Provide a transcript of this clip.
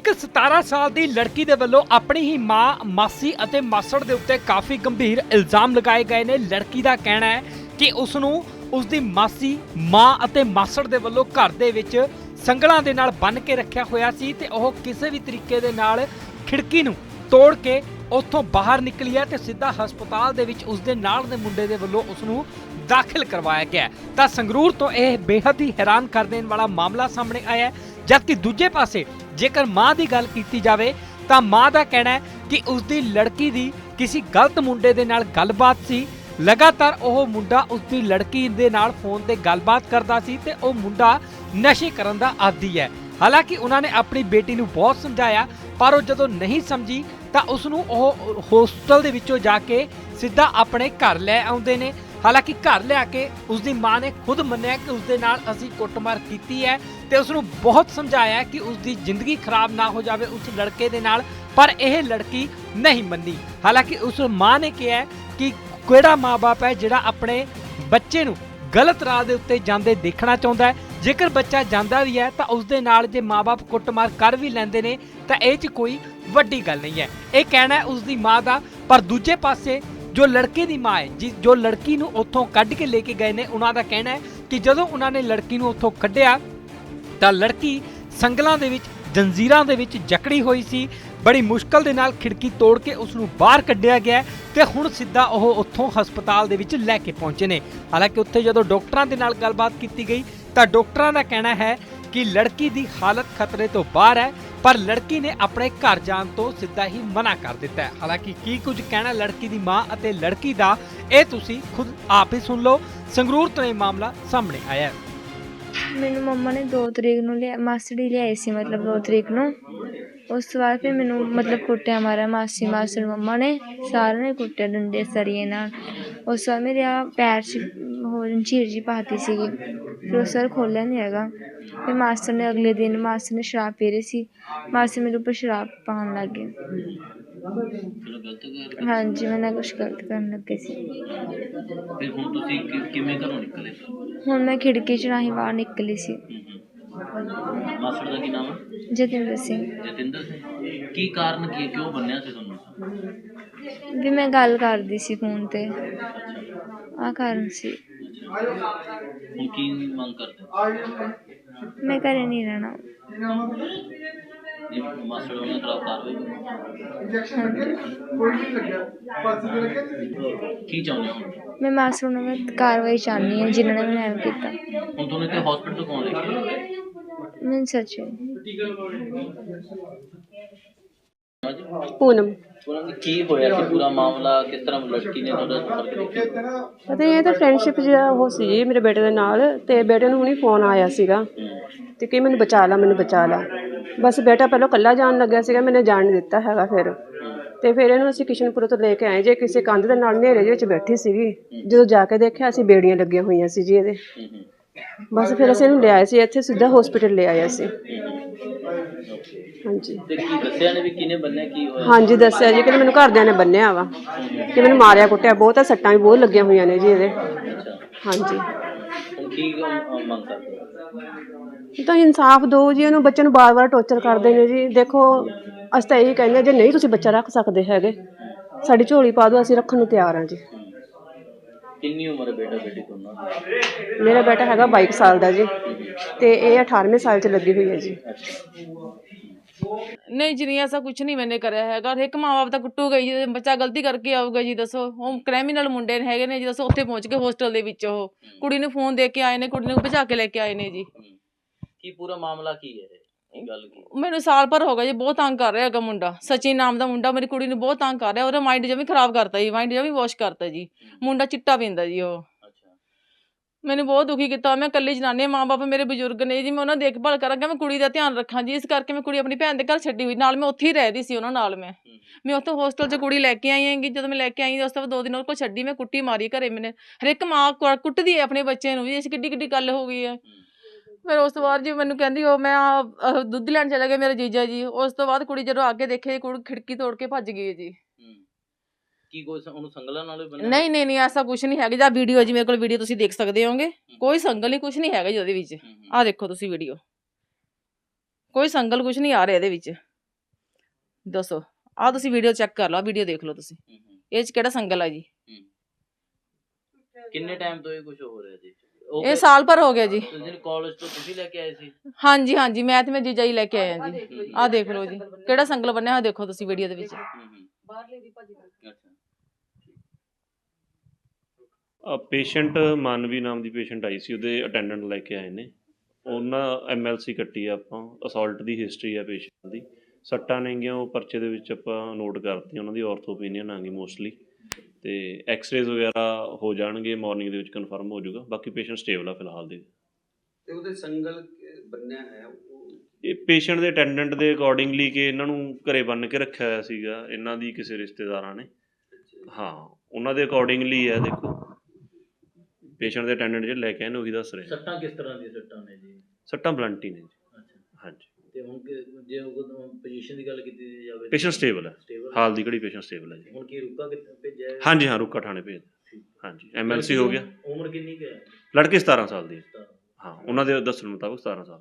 ਇੱਕ 17 ਸਾਲ ਦੀ ਲੜਕੀ ਦੇ ਵੱਲੋਂ ਆਪਣੀ ਹੀ ਮਾਂ, ਮਾਸੀ ਅਤੇ ਮਾਸੜ ਦੇ ਉੱਤੇ ਕਾਫੀ ਗੰਭੀਰ ਇਲਜ਼ਾਮ ਲਗਾਏ ਗਏ ਨੇ। ਲੜਕੀ ਦਾ ਕਹਿਣਾ ਹੈ ਕਿ ਉਸ ਨੂੰ ਉਸ ਦੀ ਮਾਸੀ, ਮਾਂ ਅਤੇ ਮਾਸੜ ਦੇ ਵੱਲੋਂ ਘਰ ਦੇ ਵਿੱਚ ਸੰਗਲਾਂ ਦੇ ਨਾਲ ਬੰਨ੍ਹ ਕੇ ਰੱਖਿਆ ਹੋਇਆ ਸੀ ਤੇ ਉਹ ਕਿਸੇ ਵੀ ਤਰੀਕੇ ਦੇ ਨਾਲ ਖਿੜਕੀ ਨੂੰ ਤੋੜ ਕੇ ਉੱਥੋਂ ਬਾਹਰ ਨਿਕਲੀ ਹੈ ਤੇ ਸਿੱਧਾ ਹਸਪਤਾਲ ਦੇ ਵਿੱਚ ਉਸ ਦੇ ਨਾਲ ਦੇ ਮੁੰਡੇ ਦੇ ਵੱਲੋਂ ਉਸ ਨੂੰ ਦਾਖਲ ਕਰਵਾਇਆ ਗਿਆ ਤਾਂ ਸੰਗਰੂਰ ਤੋਂ ਇਹ ਬੇਹੱਦ ਹੀ ਹੈਰਾਨ ਕਰ ਦੇਣ ਵਾਲਾ ਮਾਮਲਾ ਸਾਹਮਣੇ ਆਇਆ ਜਦਕਿ ਦੂਜੇ ਪਾਸੇ ਜੇਕਰ ਮਾਂ ਦੀ ਗੱਲ ਕੀਤੀ ਜਾਵੇ, ਤਾਂ ਮਾਂ ਦਾ ਕਹਿਣਾ ਹੈ ਕਿ ਉਸ ਦੀ ਲੜਕੀ ਦੀ ਕਿਸੇ ਗਲਤ ਮੁੰਡੇ ਦੇ ਨਾਲ ਗੱਲਬਾਤ ਸੀ। ਲਗਾਤਾਰ ਉਹ ਮੁੰਡਾ ਉਸ ਦੀ ਲੜਕੀ ਦੇ ਨਾਲ ਫੋਨ ਤੇ ਗੱਲਬਾਤ ਕਰਦਾ ਸੀ ਤੇ ਉਹ ਮੁੰਡਾ ਨਸ਼ੇ ਕਰਨ ਦਾ ਆਦੀ ਹੈ। ਹਾਲਾਂਕਿ ਉਹਨਾਂ ਨੇ ਆਪਣੀ ਬੇਟੀ ਨੂੰ ਬਹੁਤ ਸਮਝਾਇਆ, ਪਰ ਉਹ ਜਦੋਂ ਨਹੀਂ ਸਮਝੀ, ਤਾਂ ਉਸ ਨੂੰ ਉਹ ਹੋਸਟਲ ਦੇ ਵਿੱਚੋਂ ਜਾ ਕੇ ਸਿੱਧਾ ਆਪਣੇ ਘਰ ਲੈ ਆਉਂਦੇ ਨੇ। ਹਾਲਾਂਕਿ ਘਰ ਲਿਆ ਕੇ ਉਸ ਦੀ ਮਾਂ ਨੇ ਖੁਦ ਮੰਨਿਆ ਕਿ ਉਸ ਦੇ ਨਾਲ ਅਸੀਂ ਕੁੱਟਮਾਰ ਕੀਤੀ ਹੈ ਤੇ ਉਸ ਨੂੰ ਬਹੁਤ ਸਮਝਾਇਆ ਕਿ ਉਸ ਦੀ ਜ਼ਿੰਦਗੀ ਖਰਾਬ ਨਾ ਹੋ ਜਾਵੇ ਉਸ ਲੜਕੇ ਦੇ ਨਾਲ, ਪਰ ਇਹ ਲੜਕੀ ਨਹੀਂ ਮੰਨੀ। ਹਾਲਾਂਕਿ ਉਸ ਮਾਂ ਨੇ ਕਿਹਾ ਕਿ ਕਿਹੜਾ ਮਾਪੇ ਹੈ ਜਿਹੜਾ ਆਪਣੇ ਬੱਚੇ ਨੂੰ ਗਲਤ ਰਾਹ ਦੇ ਉੱਤੇ ਜਾਂਦੇ ਦੇਖਣਾ ਚਾਹੁੰਦਾ ਹੈ? ਜੇਕਰ ਬੱਚਾ ਜਾਂਦਾ ਵੀ ਹੈ, ਤਾਂ ਉਸ ਦੇ ਨਾਲ ਜੇ ਮਾਪੇ ਕੁੱਟਮਾਰ ਕਰ ਵੀ ਲੈਂਦੇ ਨੇ, ਤਾਂ ਇਹ 'ਚ ਕੋਈ ਵੱਡੀ ਗੱਲ ਨਹੀਂ ਹੈ। ਇਹ ਕਹਿਣਾ ਹੈ ਉਸ ਦੀ ਮਾਂ ਦਾ, ਪਰ ਦੂਜੇ ਪਾਸੇ ਜੋ ਲੜਕੇ ਦੀ ਮਾਂ ਹੈ ਜਿ- ਜੋ ਲੜਕੀ ਨੂੰ ਉੱਥੋਂ ਕੱਢ ਕੇ ਲੈ ਕੇ ਗਏ ਨੇ, ਉਹਨਾਂ ਦਾ ਕਹਿਣਾ ਹੈ ਕਿ ਜਦੋਂ ਉਹਨਾਂ ਨੇ ਲੜਕੀ ਨੂੰ ਉੱਥੋਂ ਕੱਢਿਆ, ਤਾਂ ਲੜਕੀ ਸੰਗਲਾਂ ਦੇ ਵਿੱਚ, ਜੰਜ਼ੀਰਾਂ ਦੇ ਵਿੱਚ ਜਕੜੀ ਹੋਈ ਸੀ। ਬੜੀ ਮੁਸ਼ਕਲ ਦੇ ਨਾਲ ਖਿੜਕੀ ਤੋੜ ਕੇ ਉਸ ਨੂੰ ਬਾਹਰ ਕੱਢਿਆ ਗਿਆ ਤੇ ਹੁਣ ਸਿੱਧਾ ਉਹ ਉੱਥੋਂ ਹਸਪਤਾਲ ਦੇ ਵਿੱਚ ਲੈ ਕੇ ਪਹੁੰਚੇ ਨੇ। ਹਾਲਾਂਕਿ ਉੱਥੇ ਜਦੋਂ ਡਾਕਟਰਾਂ ਦੇ ਨਾਲ ਗੱਲਬਾਤ ਕੀਤੀ ਗਈ, ਤਾਂ ਡਾਕਟਰਾਂ ਦਾ ਕਹਿਣਾ ਹੈ ਕਿ ਲੜਕੀ ਦੀ ਹਾਲਤ ਖਤਰੇ ਤੋਂ ਬਾਹਰ ਹੈ। ਪਰ ਲੜਕੀ ਨੇ ਆਪਣੇ ਘਰ ਜਾਣ ਤੋਂ ਸਿੱਧਾ ਹੀ ਮਨਾ ਕਰ ਦਿੱਤਾ ਹੈ। ਹਾਲਾਂਕਿ ਕੀ ਕੁਝ ਕਹਿਣਾ ਲੜਕੀ ਦੀ ਮਾਂ ਅਤੇ ਲੜਕੀ ਦਾ, ਇਹ ਤੁਸੀਂ ਖੁਦ ਆਪ ਹੀ ਸੁਣ ਲਓ। ਸੰਗਰੂਰ ਤੋਂ ਇਹ ਮਾਮਲਾ ਸਾਹਮਣੇ ਆਇਆ ਹੈ। ਮੈਨੂੰ ਮੰਮਾ ਨੇ 2 ਤਰੀਕ ਨੂੰ ਲਿਆ, ਮਾਸੜੀ ਲਿਆਈ ਸੀ ਮਤਲਬ 2 ਤਰੀਕ ਨੂੰ। ਉਸ ਤੋਂ ਬਾਅਦ ਫਿਰ ਮੈਨੂੰ ਮਤਲਬ ਕੁੱਟਿਆ ਮਾਰਿਆ ਮਾਸੀ, ਮਾਸੜ ਮੰਮਾ ਨੇ। ਸਾਰਿਆਂ ਨੇ ਕੁੱਟਿਆ ਡੰਡੇ ਸਰੀਏ ਨਾਲ। ਉਸ ਤੋਂ ਬਾਅਦ ਮੇਰੇ ਆ ਪੈਰ 'ਚ ਹੋਰ ਝੀਰ ਜੀ ਪਾਤੀ ਸੀਗੀ। ਫਿਰ ਉਹ ਸਰ ਖੋਲ੍ਹਿਆ ਨਹੀਂ ਹੈਗਾ। ਫਿਰ ਮਾਸਟਰ ਨੇ ਅਗਲੇ ਦਿਨ ਮਾਸਟਰ ਨੇ ਸ਼ਰਾਬ ਪੀ ਰਹੀ ਸੀ। ਮਾਸਟਰ ਮੇਰੇ ਉੱਪਰ ਸ਼ਰਾਬ ਪਾਉਣ ਲੱਗ ਗਏ। ਹਾਂਜੀ ਮੈਂ ਨਾ ਕੁਛ ਗਲਤ ਕਰਨ ਲੱਗੇ ਸੀ। ਫਿਰ ਹੁਣ ਤੁਸੀਂ ਕਿ- ਕਿਵੇਂ ਘਰੋਂ ਨਿਕਲੇ? ਹੁਣ ਮੈਂ ਖਿੜਕੀ 'ਚ ਰਾਹੀਂ ਬਾਹਰ ਨਿਕਲੀ ਸੀ। ਮਾਸੜ ਦਾ ਕੀ ਨਾਮ ਹੈ ਜਤਿੰਦਰ ਸਿੰਘ। ਜਤਿੰਦਰ ਸਿੰਘ। ਕੀ ਕਾਰਨ ਕੀ ਹੈ? ਕਿਉਂ ਬੰਨਿਆ ਸੀ ਤੁਹਾਨੂੰ? ਵੀ ਮੈਂ ਗੱਲ ਕਰਦੀ ਸੀ ਫੋਨ ਤੇ। ਆ ਕਾਰਨ ਸੀ। ਹੁਣ ਕੀ ਮੰਗ ਕਰਦੇ ਮੈਂ ਘਰੇ ਨਹੀਂ ਰਹਿਣਾ। ਜੇ ਮਾਸੜ ਉਹਨਾਂ ਖਿਲਾਫ ਕਾਰਵਾਈ ਹਾਂਜੀ ਕੀ ਚਾਹੁੰਦੇ ਹੋ ਮੈਂ ਮਾਸਟਰ ਨੂੰ ਮੈਂ ਕਾਰਵਾਈ ਚਾਹਨੀ ਹਾਂ ਜਿਨ੍ਹਾਂ ਨੇ ਮੈਨੂੰ ਐਵੇਂ ਕੀਤਾ। ਹੁਣ ਤੁਹਾਨੂੰ ਇੱਥੇ ਹਸਪੀਟਲ ਤੋਂ ਕੌਣ ਲੈ ਕੇ ਆਇਆ? ਮੈਂ ਸੱਚ। ਪੂਨਮ। ਉਹਨਾਂ ਨੂੰ ਕੀ ਹੋਇਆ ਸੀ ਪੂਰਾ ਮਾਮਲਾ ਕਿਸ ਤਰ੍ਹਾਂ ਲੜਕੀ ਨੇ ਤੁਹਾਡਾ ਸੰਪਰਕ ਕੀਤਾ ਪਤਾ ਇਹ ਤਾਂ ਫਰੈਂਡਸ਼ਿਪ ਜਿਹੜਾ ਉਹ ਸੀ ਜੀ ਮੇਰੇ ਬੇਟੇ ਦੇ ਨਾਲ ਤੇ ਬੇਟੇ ਨੂੰ ਹੁਣੀ ਫੋਨ ਆਇਆ ਸੀਗਾ। ਤੇ ਕਿ ਮੈਨੂੰ ਬਚਾ ਲਾ ਮੈਨੂੰ ਬਚਾ ਲਾ। ਬਸ ਬੇਟਾ ਪਹਿਲਾਂ ਕੱਲਾ ਜਾਣ ਲੱਗਿਆ ਸੀਗਾ ਮੈਨੇ ਜਾਣ ਨਹੀਂ ਦਿੱਤਾ ਹੈਗਾ ਫਿਰ। ਤੇ ਫਿਰ ਇਹਨੂੰ ਅਸੀਂ ਕਿਸ਼ਨਪੁਰ ਤੋਂ ਲੈ ਕੇ ਆਏ ਜੇ ਕਿਸੇ ਕੰਧ ਦੇ ਨਾਲ ਹਨੇਰੇ ਦੇ ਵਿੱਚ ਬੈਠੀ ਸੀਗੀ ਜਦੋਂ ਜਾ ਕੇ ਦੇਖਿਆ ਅਸੀਂ ਬੇੜੀਆਂ ਲੱਗੀਆਂ ਹੋਈਆਂ ਸੀ ਜੀ ਇਹਦੇ। ਬਸ ਫਿਰ ਅਸੀਂ ਇਹਨੂੰ ਲਿਆਏ ਸੀ ਇੱਥੇ ਸਿੱਧਾ ਹਸਪੀਟਲ ਲੈ ਆਏ ਅਸੀਂ ਹਾਂਜੀ। ਤੇ ਕੀ ਦੱਸਿਆ ਨੇ ਵੀ ਕਿਹਨੇ ਬੰਨਿਆ ਕੀ ਹੋਇਆ? ਹਾਂਜੀ ਦੱਸਿਆ ਜੀ ਕਿ ਮੈਨੂੰ ਘਰਦਿਆਂ ਨੇ ਬੰਨਿਆ ਵਾ ਕਿ ਮੈਨੂੰ ਮਾਰਿਆ ਕੁੱਟਿਆ। ਬਹੁਤ ਆ ਸੱਟਾਂ ਵੀ ਬਹੁਤ ਲੱਗੀਆਂ ਹੋਈਆਂ ਨੇ ਜੀ ਇਹਦੇ। ਹਾਂਜੀ। ਹੁਣ ਕੀ ਅਮ, ਮੰਗ ਕਰਦੇ ਹੋ? ਤਾਂ ਇਨਸਾਫ ਦਿਓ ਜੀ ਉਹਨੂੰ ਬੱਚੇ ਨੂੰ ਬਾਰ-ਬਾਰ ਟੌਰਚਰ ਕਰਦੇ ਨੇ ਜੀ। ਦੇਖੋ ਅਸੀਂ ਤਾਂ ਇਹੀ ਕਹਿੰਦੇ ਹਾਂ, ਜੇ ਨਹੀਂ ਤੁਸੀਂ ਬੱਚਾ ਰੱਖ ਸਕਦੇ ਹੈਗੇ ਸਾਡੀ ਝੋਲੀ ਪਾ ਦਿਓ ਅਸੀਂ ਰੱਖਣ ਨੂੰ ਤਿਆਰ ਹਾਂ ਜੀ। ਕਿੰਨੀ ਉਮਰ ਹੈ ਬੇਟਾ ਬੇਟੀ ਦੋਨਾਂ ਦੀ? ਮੇਰਾ ਬੇਟਾ ਹੈਗਾ 22 ਸਾਲ ਦਾ ਜੀ। ਤੇ ਇਹ 18ਵੇਂ ਸਾਲ 'ਚ ਲੱਗੀ ਹੋਈ ਹੈ ਜੀ। ਨਹੀਂ ਜੀ ਨਹੀਂ ਐਸਾ ਕੁਝ ਨਹੀਂ ਮੈਨੇ ਕਰਿਆ ਹੈਗਾ। ਇੱਕ ਮਾਂ ਬਾਪ ਤਾਂ ਕੁੱਟੂਗਾ ਹੀ ਜੇ ਬੱਚਾ ਗਲਤੀ ਕਰਕੇ ਆਊਗਾ ਜੀ ਦੱਸੋ। ਉਹ ਕ੍ਰਿਮੀਨਲ ਮੁੰਡੇ ਨੇ ਹੈਗੇ ਨੇ ਜੀ ਦੱਸੋ ਉੱਥੇ ਪਹੁੰਚ ਕੇ ਹੋਸਟਲ ਦੇ ਵਿੱਚ ਉਹ। ਕੁੜੀ ਨੂੰ ਫੋਨ ਦੇ ਕੇ ਆਏ ਨੇ ਕੁੜੀ ਨੂੰ ਭਜਾ ਕੇ ਲੈ ਕੇ ਆਏ ਨੇ ਜੀ। ਕੀ ਪੂਰਾ ਮਾਮਲਾ ਕੀ ਹੈ ਇਹ ਕੀ ਗੱਲ ਕੀ ਮੈਨੂੰ ਸਾਲ ਭਰ ਹੋ ਗਿਆ ਜੀ ਬਹੁਤ ਤੰਗ ਕਰ ਰਿਹਾ ਹੈਗਾ ਮੁੰਡਾ। ਸਚਿਨ ਨਾਮ ਦਾ ਮੁੰਡਾ ਮੇਰੀ ਕੁੜੀ ਨੂੰ ਬਹੁਤ ਤੰਗ ਕਰ ਰਿਹਾ ਉਹਦਾ ਮਾਈਂਡ ਜਮੀ ਖਰਾਬ ਕਰਤਾ ਜੀ ਮਾਈਂਡ ਜਮੀ ਵਾਸ਼ ਕਰਤਾ ਜੀ। ਮੁੰਡਾ ਚਿੱਟਾ ਪੀਂਦਾ ਜੀ ਉਹ। ਅੱਛਾ। ਮੈਨੂੰ ਬਹੁਤ ਦੁਖੀ ਕੀਤਾ ਮੈਂ ਇਕੱਲੀ ਜਨਾਨੀ ਹਾਂ ਮਾਂ-ਬਾਪ ਮੇਰੇ ਬਜ਼ੁਰਗ ਨੇ ਜੀ ਮੈਂ ਉਹਨਾਂ ਦੀ ਦੇਖਭਾਲ ਕਰਾਂਗਾ ਮੈਂ ਕੁੜੀ ਦਾ ਧਿਆਨ ਰੱਖਾਂ ਜੀ ਇਸ ਕਰਕੇ ਮੈਂ ਕੁੜੀ ਆਪਣੀ ਭੈਣ ਦੇ ਘਰ ਛੱਡੀ ਹੋਈ ਨਾਲ ਮੈਂ ਉੱਥੇ ਹੀ ਰਹਿਦੀ ਸੀ ਉਹਨਾਂ ਨਾਲ ਮੈਂ। ਮੈਂ ਉੱਥੋਂ ਹੋਸਟਲ 'ਚ ਕੁੜੀ ਲੈ ਕੇ ਆਈ ਹੈਗੀ ਜਦੋਂ ਮੈਂ ਲੈ ਕੇ ਆਈ ਉਸ ਤੋਂ ਬਾਅਦ ਦੋ ਦਿਨ ਉਹ ਕੋਲ ਛੱਡੀ ਮੈਂ ਕੁੱਟੀ ਮਾਰੀ ਘਰੇ ਮੈਨੇ। ਹਰ ਇੱਕ ਮਾਂ ਕੁ- ਕੁੱਟਦੀ ਹੈ ਆਪਣੇ ਬੱਚੇ ਨੂੰ ਵੀ ਇਸ ਕਿੱਡੀ ਕਿੱਡੀ ਗੱਲ ਹੋ ਗਈ ਹੈ। ਫਿਰ ਉਸ ਤੋਂ ਬਾਅਦ ਜੀ ਮੈਨੂੰ ਕਹਿੰਦੀ ਉਹ ਮੈਂ ਆਹ, ਦੁੱਧ ਲੈਣ ਚਲਾ ਗਿਆ ਮੇਰੇ ਜੀਜਾ ਜੀ। ਉਸ ਤੋਂ ਬਾਅਦ ਕੁੜੀ ਜਦੋਂ ਅੱਗੇ ਦੇਖੇ ਕੁੜੀ ਖਿੜਕੀ ਤੋੜ ਕੇ ਭੱਜ ਗਈ ਹੈ ਜੀ। ਹੂੰ। ਕੀ ਕੋਈ ਸ- ਉਹਨੂੰ ਸੰਗਲਾਂ ਨਾਲ ਵੀ ਬੰਨਿਆ? ਨਹੀਂ ਨਹੀਂ ਨਹੀਂ ਐਸਾ ਕੁਝ ਨਹੀਂ ਹੈਗਾ। ਜਾਂ ਵੀਡੀਓ ਜੀ ਮੇਰੇ ਕੋਲ ਵੀਡੀਓ ਤੁਸੀਂ ਦੇਖ ਸਕਦੇ ਹੋਗੇ। ਕੋਈ ਸੰਗਲ ਨਹੀਂ ਕੁਝ ਨਹੀਂ ਹੈਗਾ ਜੀ ਉਹਦੇ ਵਿੱਚ। ਹੂੰ, ਹੂੰ। ਆਹ ਦੇਖੋ ਤੁਸੀਂ ਵੀਡੀਓ। ਕੋਈ ਸੰਗਲ ਕੁਝ ਨਹੀਂ ਆ ਰਿਹਾ ਇਹਦੇ ਵਿੱਚ। ਦੱਸੋ। ਆਹ ਤੁਸੀਂ ਵੀਡੀਓ ਚੈੱਕ ਕਰ ਲਓ ਵੀਡੀਓ ਦੇਖ ਲਓ ਤੁਸੀਂ। ਹੂੰ, ਹੂੰ, ਇਹ ਚ ਕਿਹੜਾ ਸੰਗਲ ਆ ਜੀ? ਹੂੰ। ਕਿੰਨੇ ਟਾਈਮ ਤੋਂ ਇਹ ਕੁਝ ਹੋ ਰਿਹਾ ਜੀ? ਉਹ ਇਹ ਸਾਲ ਭਰ ਹੋ ਗਿਆ ਜੀ। ਤੁਸੀਂ ਕਾਲਜ ਤੋਂ ਤੁਸੀਂ ਲੈ ਕੇ ਆਏ ਸੀ? ਹਾਂਜੀ ਹਾਂਜੀ ਮੈਂ ਤੇ ਮੈਂ ਜੀਜਾ ਜੀ ਲੈ ਕੇ ਆਏ ਆ ਜੀ। ਆਹ ਦੇਖ ਲਓ ਜੀ। ਕਿਹੜਾ ਸੰਗਲ ਬੰਨਿਆ ਹੋਇਆ ਦੇਖੋ ਤੁਸੀਂ ਵੀਡੀਓ ਦੇ ਵਿੱਚ। ਹੂੰ, ਹੂੰ। ਅੱਛਾ। ਪੇਸ਼ੈਂਟ ਮਾਨਵੀ ਨਾਮ ਦੀ ਪੇਸ਼ੈਂਟ ਆਈ ਸੀ ਉਹਦੇ ਅਟੈਂਡੈਂਟ ਲੈ ਕੇ ਆਏ ਨੇ। ਉਹਨਾਂ ਐਮਐਲਸੀ ਕੱਟੀ ਆ ਆਪਾਂ ਅਸੌਲਟ ਦੀ ਹਿਸਟਰੀ ਆ ਪੇਸ਼ੈਂਟ ਦੀ। ਸੱਟਾਂ ਨੇਗੀਆਂ ਉਹ ਪਰਚੇ ਦੇ ਵਿੱਚ ਆਪਾਂ ਨੋਟ ਕਰਤੀ ਉਹਨਾਂ ਦੀ ਆਰਥੋ opinion ਆ ਗਈ ਮੋਸਟਲੀ ਤੇ ਐਕਸ-ਰੇਜ਼ ਵਗੈਰਾ ਹੋ ਜਾਣਗੇ ਮਾਰਨਿੰਗ ਦੇ ਵਿੱਚ ਕਨਫਰਮ ਹੋ ਜਾਊਗਾ। ਬਾਕੀ ਪੇਸ਼ੈਂਟ ਸਟੇਬਲ ਆ ਫਿਲਹਾਲ ਦੇ। ਤੇ ਉਹਦੇ ਸੰਗਲ ਬੰਨਿਆ ਹੈ ਉਹ ਇਹ ਪੇਸ਼ੈਂਟ ਦੇ ਅਟੈਂਡੈਂਟ ਦੇ ਅਕੋਰਡਿੰਗਲੀ ਕਿ ਇਹਨਾਂ ਨੂੰ ਘਰੇ ਬੰਨ ਕੇ ਰੱਖਿਆ ਹੋਇਆ ਸੀਗਾ ਇਹਨਾਂ ਦੀ ਕਿਸੇ ਰਿਸ਼ਤੇਦਾਰਾਂ ਨੇ। ਹਾਂ ਉਹਨਾਂ ਦੇ ਅਕੋਰਡਿੰਗਲੀ ਹੈ ਦੇਖੋ। ਪੇਸ਼ੈਂਟ ਦੇ ਅਟੈਂਡੈਂਟ ਜਿਹੜੇ ਲੈ ਕੇ ਆਏ ਨੇ ਉਹੀ ਦੱਸ ਰਹੇ। ਸੱਟਾਂ ਕਿਸ ਤਰ੍ਹਾਂ ਦੀਆਂ ਸੱਟਾਂ ਨੇ ਜੀ? ਸੱਟਾਂ ਬਲੰਟ ਨੇ ਜੀ। ਅੱਛਾ। ਹਾਂਜੀ। ਤੇ ਹੁਣ ਕਿ- ਜੇ ਉਹ ਪੋਜੀਸ਼ਨ ਦੀ ਗੱਲ ਕੀਤੀ ਜਾਵੇ ਪੇਸ਼ੈਂਟ ਸਟੇਬਲ ਹੈ। ਹਾਲ ਦੀ ਘੜੀ ਪੇਸ਼ੈਂਟ ਸਟੇਬਲ ਹੈ ਜੀ? ਹੁਣ ਕੀ ਰੁਕਾ ਕਿੱਥੇ ਭੇਜਿਆ ਹੈ? ਹਾਂਜੀ ਹਾਂ ਰੁਕਾ ਥਾਣੇ ਭੇਜ ਦਿਓ। ਹਾਂਜੀ ਐਮਐਲਸੀ ਹੋ ਗਿਆ। ਉਮਰ ਕਿੰਨੀ ਕੁ ਹੈ? ਲੜਕੇ 17 ਸਾਲ ਦੀ। ਹਾਂ। ਉਹਨਾਂ ਦੇ ਦੱਸਣ ਮੁਤਾਬਕ 17 ਸਾਲ